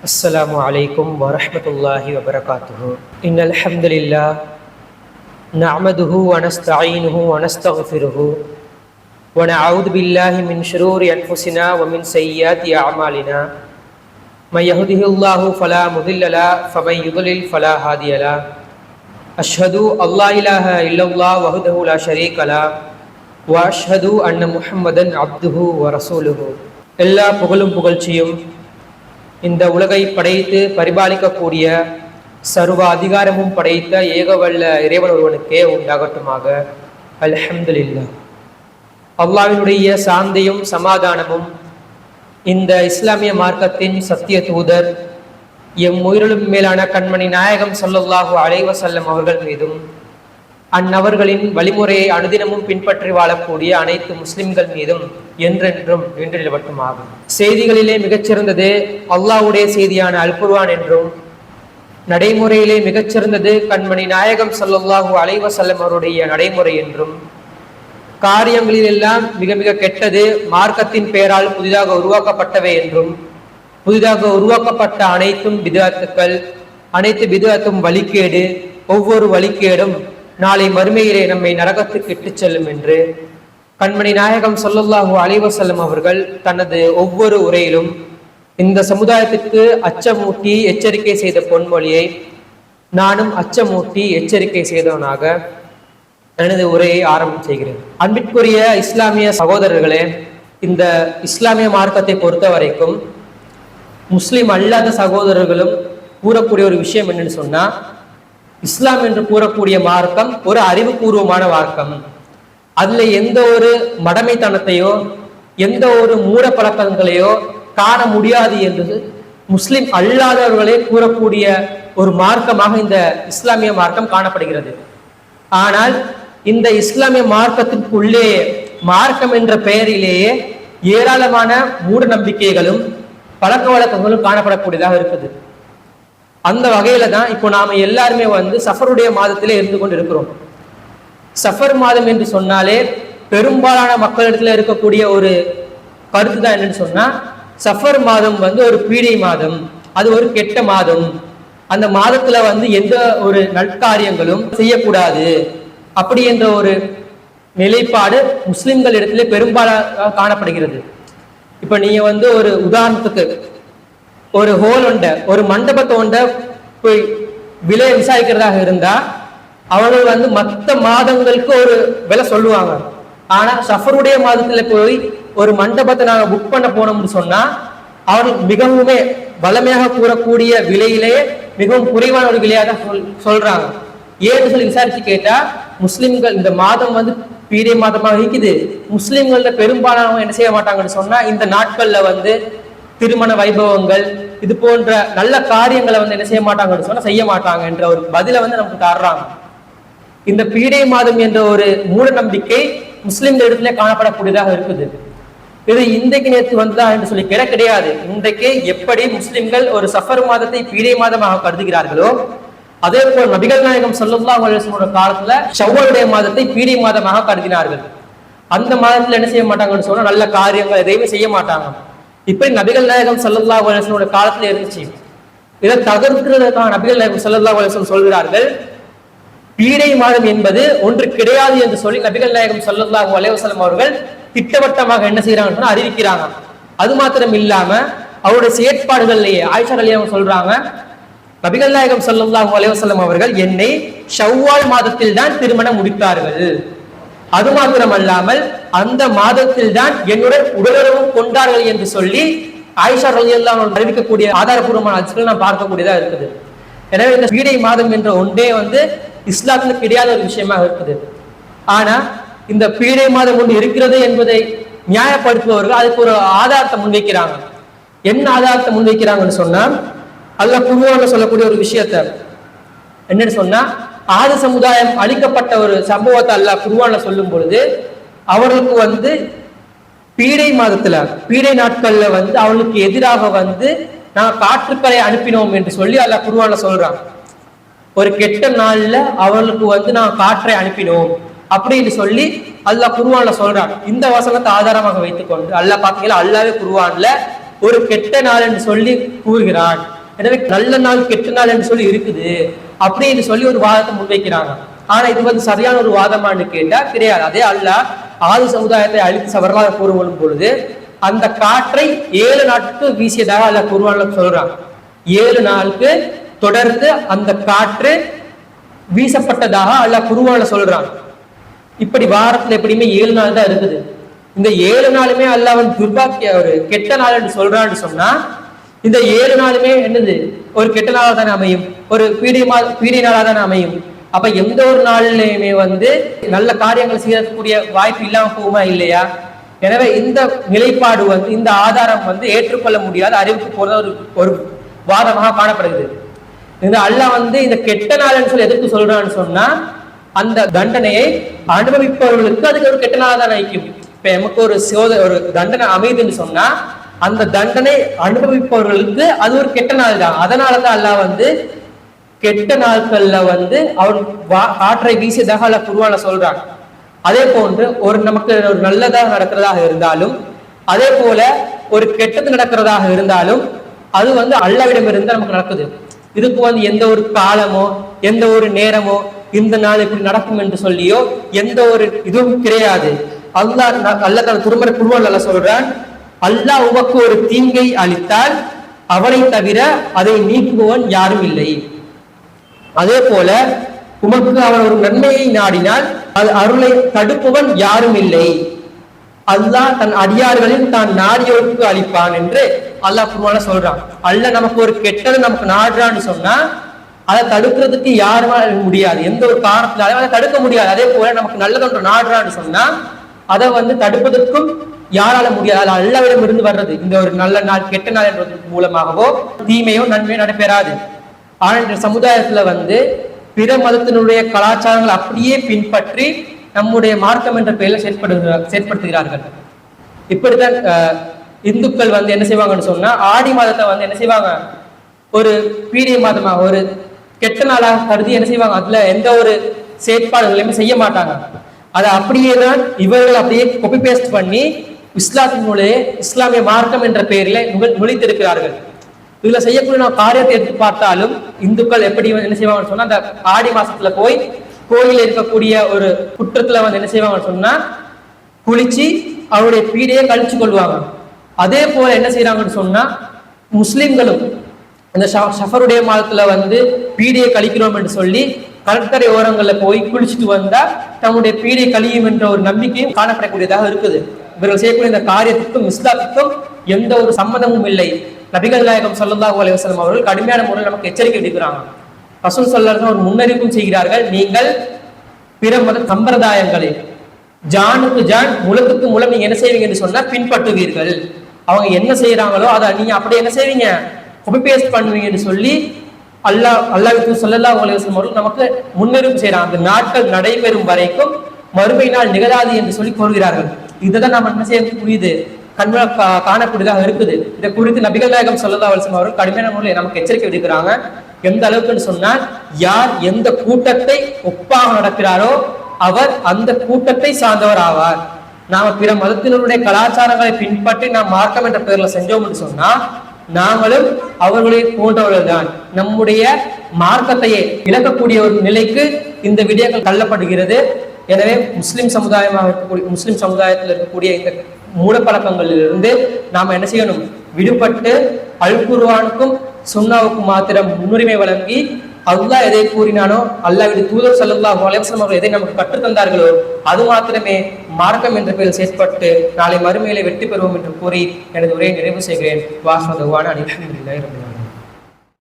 السلام عليكم ورحمة الله وبركاته. إن الحمد لله نعمده ونستعينه ونستغفره ونعوذ بالله من شرور أنفسنا ومن سيئات أعمالنا. من يهده الله فلا مضل له فمن يضلل فلا هادي له. أشهد أن لا إله إلا الله وحده لا شريك له وأشهد أن محمدا عبده ورسوله. إلا புகழும் புகழ்ச்சியும் இந்த உலகை படைத்து பரிபாலிக்கக்கூடிய சர்வ அதிகாரமும் படைத்த ஏகவல்ல இறைவன் ஒருவனுக்கே உண்டாகட்டுமாக. அல்ஹம்துலில்லா அல்லாவினுடைய சாந்தியும் சமாதானமும் இந்த இஸ்லாமிய மார்க்கத்தின் சத்திய தூதர் எம் உயிரிலும் மேலான கண்மணி நாயகம் ஸல்லல்லாஹு அலைவசல்லம் அவர்கள் மீதும் அந்நபர்களின் வழிமுறையை அனுதினமும் பின்பற்றி வாழக்கூடிய அனைத்து முஸ்லிம்கள் மீதும் என்றென்றும் நின்று மட்டுமாகும் செய்திகளிலே மிகச்சிறந்தது அல்லாஹ்வுடைய செய்தியான அல்புர்வான் என்றும் நடைமுறையிலே மிகச்சிறந்தது கண்மணி நாயகம் ஸல்லல்லாஹு அலைவசல்லம் அவருடைய நடைமுறை என்றும் காரியங்களில் எல்லாம் மிக மிக கெட்டது மார்க்கத்தின் பெயரால் புதிதாக உருவாக்கப்பட்டவை என்றும் புதிதாக உருவாக்கப்பட்ட அனைத்தும் விதாத்துக்கள் அனைத்து விதாத்தும் வழிகேடு ஒவ்வொரு வழிகேடும் நாளை மறுமையிலே நம்மை நரகத்துக்கு இட்டுச் செல்லும் என்று கண்மணி நாயகம் சொல்லல்லாஹு அலிவசல்லம் அவர்கள் தனது ஒவ்வொரு உரையிலும் இந்த சமுதாயத்திற்கு அச்சமூட்டி எச்சரிக்கை செய்த பொன்மொழியை நானும் அச்சமூட்டி எச்சரிக்கை செய்தவனாக எனது உரையை ஆரம்பம் செய்கிறேன். அன்பிற்குரிய இஸ்லாமிய சகோதரர்களே இந்த இஸ்லாமிய மார்க்கத்தை பொறுத்த வரைக்கும் முஸ்லிம் அல்லாத சகோதரர்களும் கூறக்கூடிய ஒரு விஷயம் என்னன்னு சொன்னா இஸ்லாம் என்று கூறக்கூடிய மார்க்கம் ஒரு அறிவுபூர்வமான மார்க்கம். அதுல எந்த ஒரு மடமைத்தனத்தையோ எந்த ஒரு மூட பழக்கங்களையோ காண முடியாது என்று முஸ்லிம் அல்லாதவர்களே கூறக்கூடிய ஒரு மார்க்கமாக இந்த இஸ்லாமிய மார்க்கம் காணப்படுகிறது. ஆனால் இந்த இஸ்லாமிய மார்க்கத்திற்குள்ளே மார்க்கம் என்ற பெயரிலேயே ஏராளமான மூட நம்பிக்கைகளும் பழக்க வழக்கங்களும் காணப்படக்கூடியதாக இருக்குது. அந்த வகையில தான் இப்போ நாம எல்லாருமே வந்து சஃபருடைய மாதத்திலே இருந்து கொண்டு இருக்கிறோம் சஃபர் மாதம் என்று சொன்னாலே பெரும்பாலான மக்களிடத்துல இருக்கக்கூடிய ஒரு கருத்து தான் என்னன்னு சொன்னா சஃபர் மாதம் வந்து ஒரு பீடை மாதம் அது ஒரு கெட்ட மாதம். அந்த மாதத்துல வந்து எந்த ஒரு நற்காரியங்களும் செய்யக்கூடாது. அப்படி என்ற ஒரு நிலைப்பாடு முஸ்லிம்கள் இடத்துல பெரும்பாலாக காணப்படுகிறது. இப்ப நீங்க வந்து ஒரு உதாரணத்துக்கு ஒரு ஹோல் ஒண்ட ஒரு மண்டபத்தை ஒண்ட போய் விலை விசாரிக்கிறதாக இருந்தா அவர்கள் வந்து மற்ற மாதங்களுக்கு ஒரு விலை சொல்லுவாங்க. ஆனா சஃபருடைய மாதத்துல போய் ஒரு மண்டபத்தை நாங்க புக் பண்ண போனோம்னு சொன்னா அவர்கள் மிகவுமே வளமையாக கூறக்கூடிய விலையிலேயே மிகவும் குறைவான ஒரு விலையாக தான் சொல் சொல்றாங்க. ஏன்னு சொல்லி விசாரிச்சு கேட்டா முஸ்லிம்கள் இந்த மாதம் வந்து பீரிய மாதமாக இருக்குது. முஸ்லிம்கள பெரும்பாலானவங்க என்ன செய்ய மாட்டாங்கன்னு சொன்னா இந்த நாட்கள்ல வந்து திருமண வைபவங்கள் இது போன்ற நல்ல காரியங்களை வந்து என்ன செய்ய மாட்டாங்கன்னு சொன்னா செய்ய மாட்டாங்க என்ற ஒரு பதில வந்து நமக்கு தர்றாங்க. இந்த பீடை மாதம் என்ற ஒரு மூட நம்பிக்கை முஸ்லிம்கள் இடத்துல காணப்படக்கூடியதாக இருக்குது. இது இன்றைக்கு நேற்று வந்ததா என்று சொல்லி கிட கிடையாது. இன்றைக்கு எப்படி முஸ்லிம்கள் ஒரு சஃபர் மாதத்தை பீடை மாதமாக கருதுகிறார்களோ அதே போல் நபிகள் நாயகம் ஸல்லல்லாஹு காலத்துல ஷவ்வலுடைய மாதத்தை பீடை மாதமாக கருதினார்கள். அந்த மாதத்துல என்ன செய்ய மாட்டாங்கன்னு சொன்னா நல்ல காரியங்கள் எதையுமே செய்ய மாட்டாங்க. இப்படி நபிகள் நாயகம் சல்லல்லா அலைஹி காலத்துல இருந்துச்சு. இதை தகர்க்கிறதுக்கான நபிகள் நாயகம் சல்லல்லா அலைஹி சொல்கிறார்கள் பீடை மாதம் என்பது ஒன்று கிடையாது என்று சொல்லி நபிகள் நாயகம் ஸல்லல்லாஹு அலைவசலம் அவர்கள் திட்டவட்டமாக என்ன செய்யறாங்க அறிவிக்கிறாங்க. அது மாத்திரம் இல்லாம அவருடைய செயற்பாடுகள்லயே ஆயிஷா அலி அவங்க சொல்றாங்க நபிகள் நாயகம் ஸல்லல்லாஹு அலைவசலம் அவர்கள் என்னை ஷவ்வால் மாதத்தில் தான் திருமணம் முடித்தார்கள். அது மாத்திரம் அல்லாமல் அந்த மாதத்தில் தான் என்னுடன் உடலுறவு கொண்டார்கள் என்று சொல்லி ஆயிஷா ரலியல்லாஹு அறிவிக்கக்கூடிய ஆதாரபூர்வமான அச்சுகள் நான் பார்க்கக்கூடியதா இருக்குது. எனவே இந்த வீடை மாதம் என்ற ஒன்றே வந்து இஸ்லாத்துல கிடையாத ஒரு விஷயமாக இருக்குது. ஆனா இந்த பீடை மாதம் ஒன்று இருக்கிறது என்பதை நியாயப்படுத்துபவர்கள் அதுக்கு ஒரு ஆதாரத்தை முன்வைக்கிறாங்க. என்ன ஆதாரத்தை முன்வைக்கிறாங்கன்னு சொன்னா அல்ல குருவான சொல்லக்கூடிய ஒரு விஷயத்த. என்னன்னு சொன்னா ஆதி சமுதாயம் அழிக்கப்பட்ட ஒரு சம்பவத்தை அல்ல குருவான சொல்லும் பொழுது அவர்களுக்கு வந்து பீடை மாதத்துல பீடை நாட்கள்ல வந்து அவளுக்கு எதிராக வந்து நான் காற்றுக்களை அனுப்பினோம் என்று சொல்லி அல்ல குருவான சொல்றான். ஒரு கெட்ட நாள்ல அவர்களுக்கு வந்து நான் காற்றை அனுப்பினோம் அப்படின்னு சொல்லி அல்லாஹ் குருவான்ல சொல்றான். இந்த வசனத்தை ஆதாரமாக வைத்துக்கொண்டு அல்லாஹ் பாத்தீங்கன்னா அல்லாவே குருவான்ல ஒரு கெட்ட நாள் என்று சொல்லி கூறுகிறான். எனவே நல்ல நாள் கெட்ட நாள் என்று சொல்லி இருக்குது அப்படின்னு சொல்லி ஒரு வாதத்தை முன்வைக்கிறாங்க. ஆனா இது வந்து சரியான ஒரு வாதமான்னு கேட்டா கிடையாது. அதே அல்லாஹ் ஆதி சமுதாயத்தை அழித்து சவரலாக கூறும் பொழுது அந்த காற்றை ஏழு நாட்களுக்கு வீசியதாக அல்ல குருவான்ல சொல்றாங்க ஏழு நாளுக்கு தொடர்ந்து அந்த காற்று வீசப்பட்டதாக அல்ல குருவான சொல்றான். இப்படி வாரத்துல எப்படியுமே ஏழு நாள் தான் இருக்குது. இந்த ஏழு நாளுமே அல்ல அவன் துர்பாக்கிய ஒரு கெட்ட நாள் என்று சொல்றான்னு சொன்னா இந்த ஏழு நாளுமே என்னது? ஒரு கெட்ட நாளா தானே அமையும். ஒரு பீடியமா பீடிய நாளா தானே அமையும். அப்ப எந்த ஒரு நாள்லயுமே வந்து நல்ல காரியங்கள் செய்யக்கூடிய வாய்ப்பு இல்லாம போகுமா இல்லையா? எனவே இந்த நிலைப்பாடு வந்து இந்த ஆதாரம் வந்து ஏற்றுக்கொள்ள முடியாத அறிவுக்கு போற ஒரு ஒரு வாதமாக காணப்படுகிறது. இந்த அல்லாஹ் வந்து இந்த கெட்ட நாள்னு சொல்லி எதுக்கு சொல்றான்னு சொன்னா அந்த தண்டனையை அனுபவிப்பவர்களுக்கு அதுக்கு ஒரு கெட்ட நாள் தான் நினைக்கும் இப்ப நமக்கு ஒரு சோத ஒரு தண்டனை அமைதுன்னு சொன்னா அந்த தண்டனை அனுபவிப்பவர்களுக்கு அது ஒரு கெட்ட நாள் தான். அதனாலதான் அல்லாஹ் வந்து கெட்ட நாட்கள்ல வந்து அவன் வா- காற்றை வீசியதாக அல்ல குருவான சொல்றான். அதே போன்று ஒரு நமக்கு ஒரு நல்லதாக நடக்கிறதாக இருந்தாலும் அதே போல ஒரு கெட்டது நடக்கிறதாக இருந்தாலும் அது வந்து அல்லாவிடம் இருந்து நமக்கு நடக்குது. இதுக்கு வந்து எந்த ஒரு காலமோ எந்த ஒரு நேரமோ இந்த நாள் இப்படி நடக்கும் என்று சொல்லியோ எந்த ஒரு இதுவும் கிடையாது. அல்லாஹ் அல்ல தன் திருமண குருவான் அல்ல சொல்றான் அல்லாஹ் உமக்கு ஒரு தீங்கை அளித்தால் அவனை தவிர அதை நீக்குபவன் யாரும் இல்லை. அதே போல உமக்கு அவன் ஒரு நன்மையை நாடினால் அது அருளை தடுப்பவன் யாரும் இல்லை. அல்லாஹ் தன் அடியார்களில் தான் நாடியோருக்கு அளிப்பான் என்று அல்லாஹ் குருவான சொல்றான். அல்ல நமக்கு ஒரு கெட்டது நமக்கு நாடுறான்னு சொன்னா அதை தடுக்கிறதுக்கு யாருமே முடியாது. எந்த ஒரு காரணத்தினாலும் அதை தடுக்க முடியாது. அதே போல நமக்கு நல்லது ஒன்று நாடுறான்னு சொன்னா அதை வந்து தடுப்பதற்கும் யாரால முடியாது. அது அல்லாவிடம் இருந்து வர்றது. இந்த ஒரு நல்ல நாள் கெட்ட நாள் என்பது மூலமாகவோ தீமையோ நன்மையோ நடைபெறாது. ஆனால் இந்த சமுதாயத்துல வந்து பிற மதத்தினுடைய கலாச்சாரங்களை அப்படியே பின்பற்றி நம்முடைய மார்க்கம் என்ற பெயரில் செயற்படுகிறார் செயற்படுத்துகிறார்கள். இப்படித்தான் இந்துக்கள் வந்து என்ன செய்வாங்கன்னு சொன்னா ஆடி மாதத்தை வந்து என்ன செய்வாங்க? ஒரு பீடிய மாதமாக ஒரு கெட்ட நாளாக கருதி என்ன செய்வாங்க? அதுல எந்த ஒரு செயற்பாடுகளையுமே செய்ய மாட்டாங்க. அதை அப்படியே தான் இவர்கள் அப்படியே கொப்பி பேஸ்ட் பண்ணி இஸ்லாத்தினுடைய இஸ்லாமிய மார்க்கம் என்ற பெயரில் நுழை- நுழைத்திருக்கிறார்கள் இதுல செய்யக்கூடிய நான் காரியத்தை எடுத்து பார்த்தாலும் இந்துக்கள் எப்படி வந்து என்ன செய்வாங்கன்னு சொன்னா அந்த ஆடி மாசத்துல போய் கோயிலில் இருக்கக்கூடிய ஒரு குற்றத்துல வந்து என்ன செய்வாங்கன்னு சொன்னா குளிச்சு அவருடைய பீடையை கழிச்சு கொள்வாங்க. அதே போல என்ன செய்யறாங்கன்னு சொன்னா முஸ்லிம்களும் இந்த ஷ- ஷஃபருடைய மாதத்துல வந்து பீடையை கழிக்கிறோம் என்று சொல்லி கடற்கரை ஓரங்களில் போய் குளிச்சுட்டு வந்தா தம்முடைய பீடை கழியும் என்ற ஒரு நம்பிக்கையும் காணப்படக்கூடியதாக இருக்குது. இவர்கள் செய்யக்கூடிய இந்த காரியத்துக்கும் இஸ்லாத்துக்கும் எந்த ஒரு சம்மதமும் இல்லை. நபிகள் நாயகம் ஸல்லல்லாஹு அலைஹி அவர்கள் கடுமையான முறையில் நமக்கு எச்சரிக்கை விடுக்கிறாங்க ரசூல் ஸல்லல்லாஹு ஒரு முன்னறிவிப்பும் செய்கிறார்கள். நீங்கள் பிற மத சம்பிரதாயங்களை ஜானுக்கு ஜான் முலத்துக்கு முலம் நீங்க என்ன செய்வீங்க என்று சொன்னா பின்பற்றுவீர்கள். அவங்க என்ன செய்யறாங்களோ அதை நீங்க அப்படி என்ன செய்வீங்க? காப்பி பேஸ்ட் பண்ணுவீங்கன்னு சொல்லி அல்லாஹ் அல்லாஹ்வுக்கு சொல்லல்லா அலைஹி வஸல்லம் அவர்கள் நமக்கு முன்னறிவு செய்யறாங்க அந்த நாட்கள் நடைபெறும் வரைக்கும் மறுமை நாள் நிகழாது என்று சொல்லி கூறுகிறார்கள். இதுதான் நம்ம என்ன செய்ய புரியுது கண்ம காணக்கூடியதாக இருக்குது. இதை குறித்து நபிகள் நாயகம் ஸல்லல்லாஹு அவர்கள் கடுமையான முறையில் நமக்கு எச்சரிக்கை விடுக்கிறாங்க. எந்த அளவுக்குன்னு சொன்னால் யார் எந்த கூட்டத்தை ஒப்பாக நடக்கிறாரோ அவர் அந்த கூட்டத்தை சார்ந்தவர் ஆவார். நாம பிற மதத்தினருடைய கலாச்சாரங்களை பின்பற்றி நாம் மார்க்கம் என்ற பெயர்ல செஞ்சோம்னு சொன்னா நாங்களும் அவர்களை போன்றவர்கள் தான். நம்முடைய மார்க்கத்தையே இழக்கக்கூடிய ஒரு நிலைக்கு இந்த விடயங்கள் தள்ளப்படுகிறது. எனவே முஸ்லிம் சமுதாயமாக இருக்கக்கூடிய முஸ்லிம் சமுதாயத்தில் இருக்கக்கூடிய இந்த மூடப்பழக்கங்களிலிருந்து நாம் என்ன செய்யணும்? விடுபட்டு அல் சுண்ணாவுக்கு மாத்திரம் முன்னுரிமை வழங்கி அல்லாஹ் எதை கூறினானோ அல்லாஹ் தூதர் ஸல்லல்லாஹு அலைஹி அவர்கள் எதை நமக்கு கற்றுத் தந்தார்களோ அது மாத்திரமே மார்க்கம் என்ற பெயரில் செயற்பட்டு நாளை மறுமையிலே வெற்றி பெறுவோம் என்று கூறி எனது உரையை நிறைவு செய்கிறேன். வாசன அலி